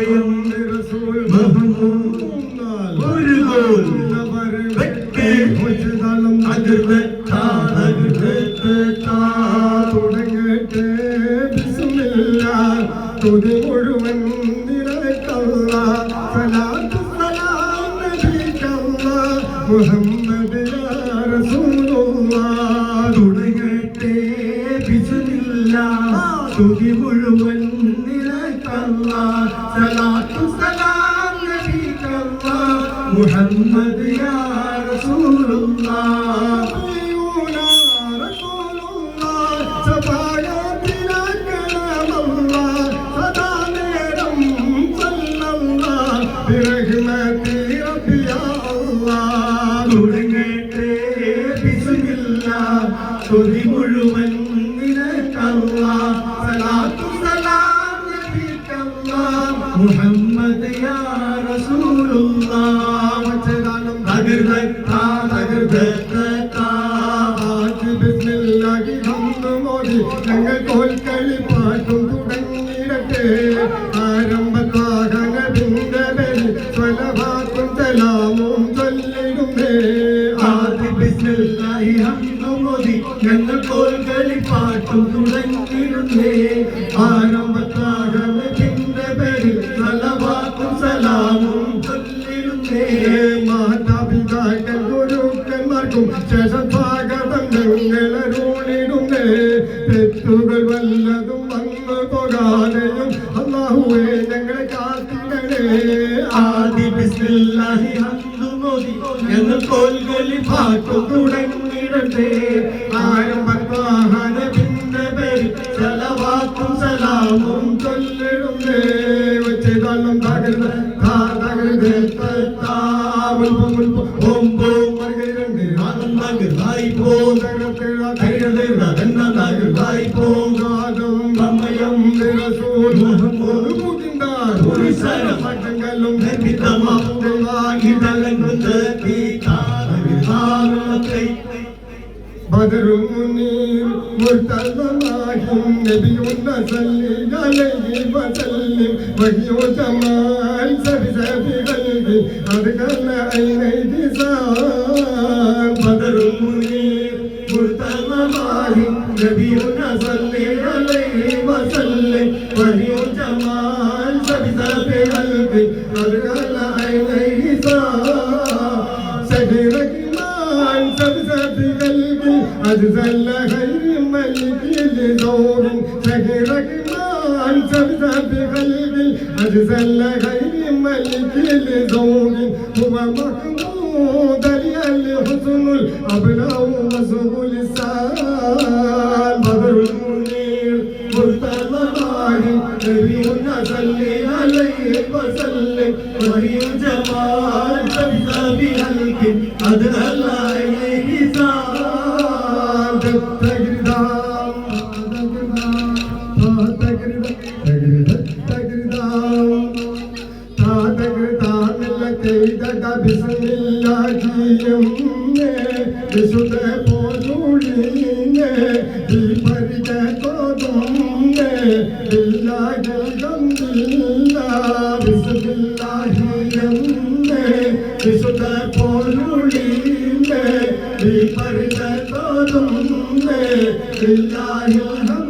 അമ്മയം ഒരു ഗോൽ നിനക്കല്ല സലാത്തു സലാം നബിക്കല്ല മുഹമ്മദ് യാ റസൂലുള്ളാഹ് മുഹമ്മദ് യാ റസൂലുള്ളാഹ് വചനം തകർത്ത തകർത്ത ഞങ്ങൾ കോൽക്കളി പാട്ടും തുടങ്ങിയിടട്ടെ ആരംഭത്താകനതിന്റെ പേരിൽ സ്വലഭാക്കും സലാമും ചൊല്ലിടുന്നേ ആദി ബിസ്മില്ലാഹി ഹംദു മോദി ഞങ്ങൾ കോൽകളി പാട്ടും തുടങ്ങിയിരുന്നേ ആരംഭത്താകമതിന്റെ ബദറുമുനീർ മുർതസമാഹിം നബിയുന്ന സല്ലല്ലാഹി വസല്ലം വഹിയോ ജമാൽ സബിസബി ഖൽബി അദ്കല ഐനൈതി സാ. ബദറുമുനീർ മുർതസമാഹിം നബിയുന്ന സല്ലല്ലാഹി مان سبسب قلبي أجزل خير ملك لزور سهرك مان سبسب قلبي أجزل خير ملك لزور هو محمود الحسن الأبناء وسهول السال بدر المنير مرتضى ماهي نبينا صلي عليه وسلم وهي جمال سبسب قلبي أدخل عينيه വിശുദ്ധ പോലൂഴിനെ പരിച തോന്നുന്നേ വിശുദ്ധ പോലുളിന്റെ വിപരിതോതുന്നേ I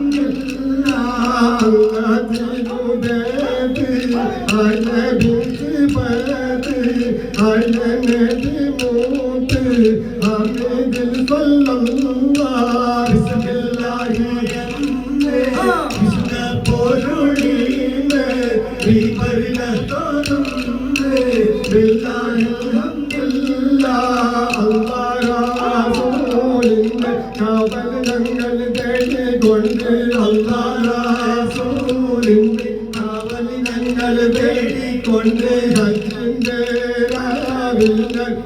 கொண்டு சற்றென்று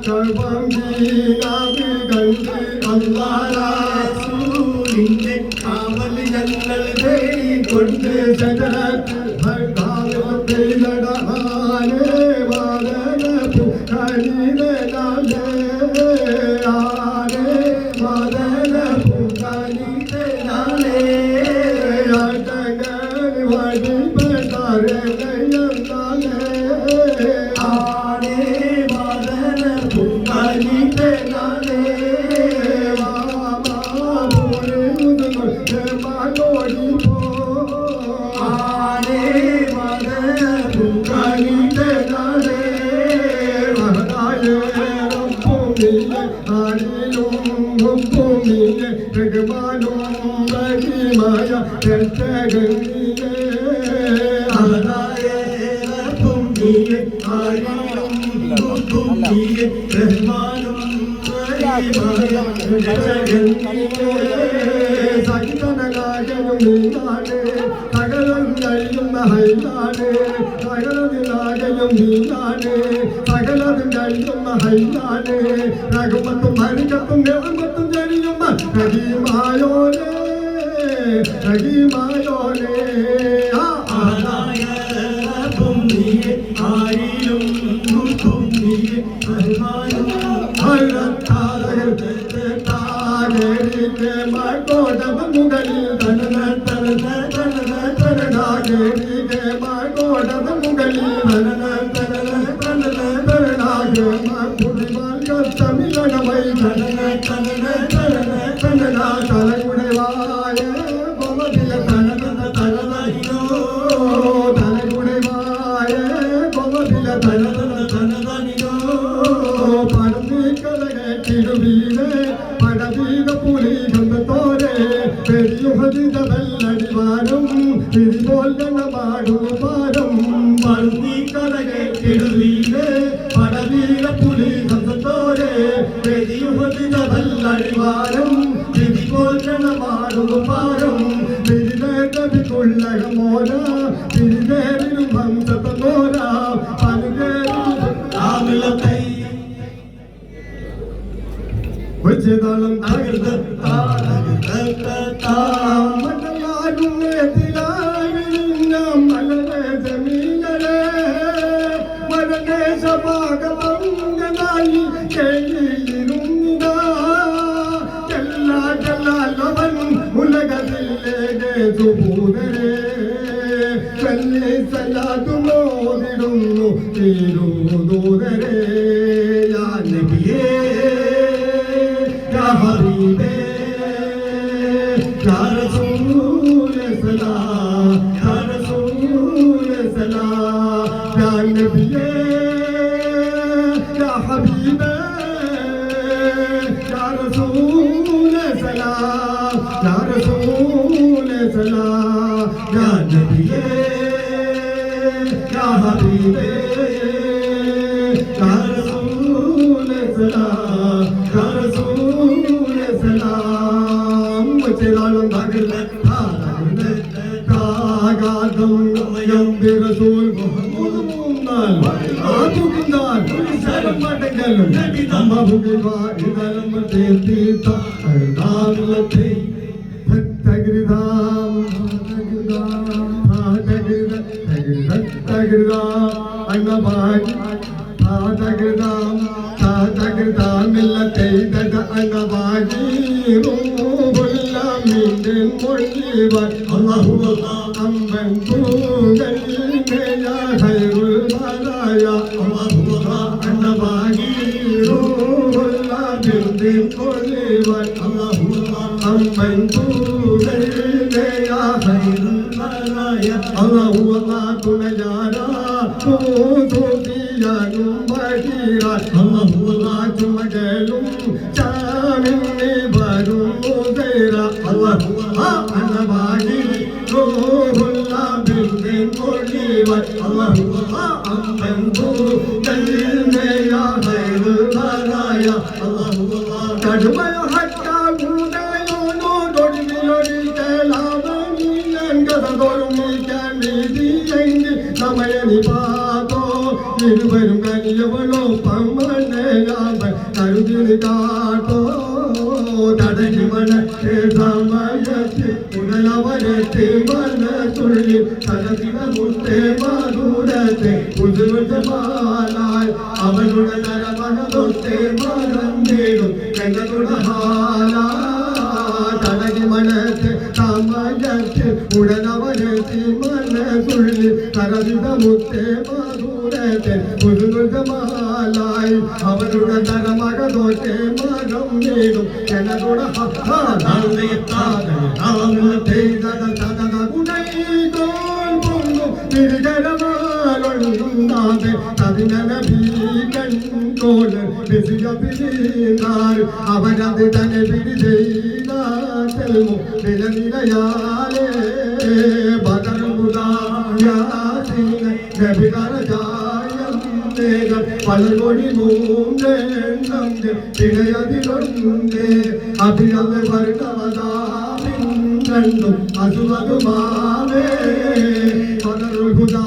கல்பம் செய்தார் 你呢 സകലം കഴിയുന്ന ഹൈലാണ് സകലതിനാകയും നീയാണ് സകലതും കഴിയുന്ന ഹൈലാണ് രഘുമത്തും ഹരികത്തും നിറമത്തും കഴിയുന്ന രഹീമായോനേ હરી માયો રે വെല്ലടിവാരും തിരിപോല്ലണമാടുമാരും വർണിക്കലകെട്ടിടുവീരേ പടവീക പുലി കണ്ടത്തോരെ പെരിയുഹതിത വെല്ലടിവാരും തിരിപോല്ലണമാടുമാരും തിരികേട്ടവിക്കുള്ളകമോര തിരികേറിലും വംശത്തോര പലുകേറിലും ആമിലത്തെ വെച്ചതാളം തകർത്ത തകർത്ത യാ ഹബീബേ യാ റസൂൽ സലാം യാ റസൂൽ സലാം യാ നബിയേ യാ ഹബീബേ യാ റസൂൽ സലാം യാ റസൂൽ സലാം യാ നബിയേ യാ ഹബീബേ യാ റസൂൽ ഇതലം തേതീത അർദാലത്തെ ഭക്തഗൃതാം അന്നഭാഗി താതകൃതാം താതകൃതാമില്ലത്തെ അന്നഭാഗി റൂഹുല്ലമിന്റെ മൊഴിവൻ അല്ലാഹു അമ്പൻ പൂങ്കലിനെയാ ഖൈറുൽ ബറായ അല്ലാഹു Hrim Koli Vatallahullah Anpain Pudai Deya Sairunaraya Allahullah Tunayara Tutu Tiyanum Bahira Allahullah പാതോ ഇരുവരും കനിയവളോ പമ്മനയാവൻ കരുതിന് കാട്ടോ. തടകിവന സമയത്തിൽ ഉടലവരത്തെ മനത്തുള്ളിൽ തലതിന മുത്തേ മധുരത്തെ പുതുമാലായി അവനുടെ തരമണതൊത്തെ മറന്നേടും ഞങ്ങളുടെ ഹാല. തടഞ്ഞു മനത്തെ സമയത്തിൽ ഉടനവരത്തെ മനത്തുള്ളിൽ തലതിന മുത്തേ മധുരത്തെ പുതുമാലായി അവരുടെ തരമകതൊത്തെ മരം നേടും ഞങ്ങളുടെ അവരത് തന്നെ പിടിചെയ്താൽ വിലനിലയാലേ പലകൊടി മൂന്നെണ്ണുണ്ട് പിഴയതിലുണ്ട് അഭിനവ് അതുമതുമാവേ പകരുഹുദായാസീനം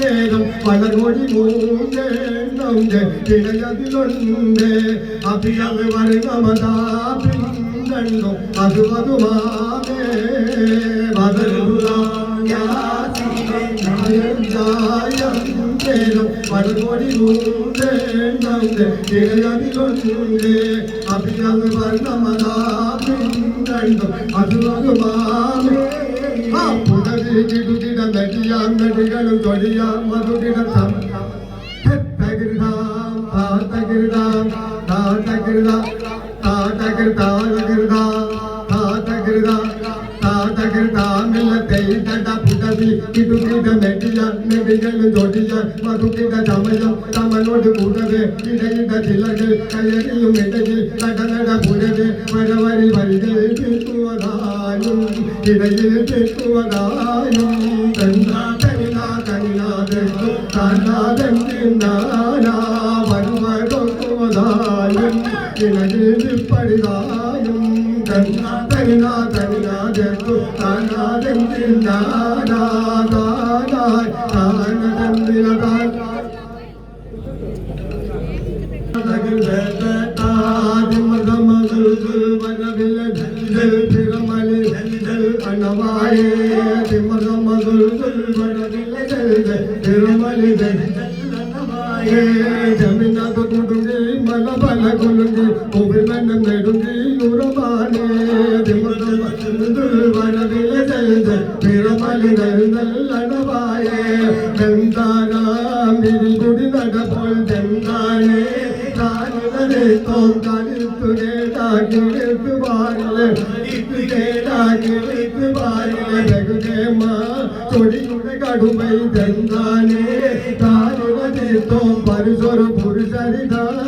നേരം പലകൊടി മൂന്നെണ്ണുണ്ട് പിഴയതിലുണ്ട് അഭിനവ് വർണവതാപിന്നും അതുമതുമാവേ പലകൊടി മൂന്നെണ്ണുണ്ട് പിഴയതിലുണ്ട് അഭിനവ് വർണമതാപിന്നും അതുമതുമാവേ ആ പുനരിടുകിട നടിയാം നടികളും തൊഴിയാം മധുകിട തകൃതാം താതകൃതാം താതകൃതാം താതകൃതാതകൃതാം താതകൃതാം താതകൃതാമില്ലത്തെ തട പുടവി ഇടുകിട നടിയാം നടികളും തൊഴിയാം മധുകിട സമയം തമനോട് കൂടവേ ഇടയിട ചിലകൾ കയറിയും ഇടയിൽ നടനട പുഴവേ വരവരി വരികൾ കിട്ടുവതായും ഇടയിൽ കിട്ടുവതായും തന്നാ തന്നാ തന്നാ பரிதாயம் எனது பரிதாயம் கண்ணா தனினா தனினா ஜெகு தானாதெந்தில் தானாதானாய் தானதந்திலதாய் தகல் வேத தாதிமதமதுல் துல்வனவில் நந்தல் பிரமலே நந்தல் அனவாயே திமதமதுல் துல்வனவில் நந்தல் பிரமலே താനുകളെ തോ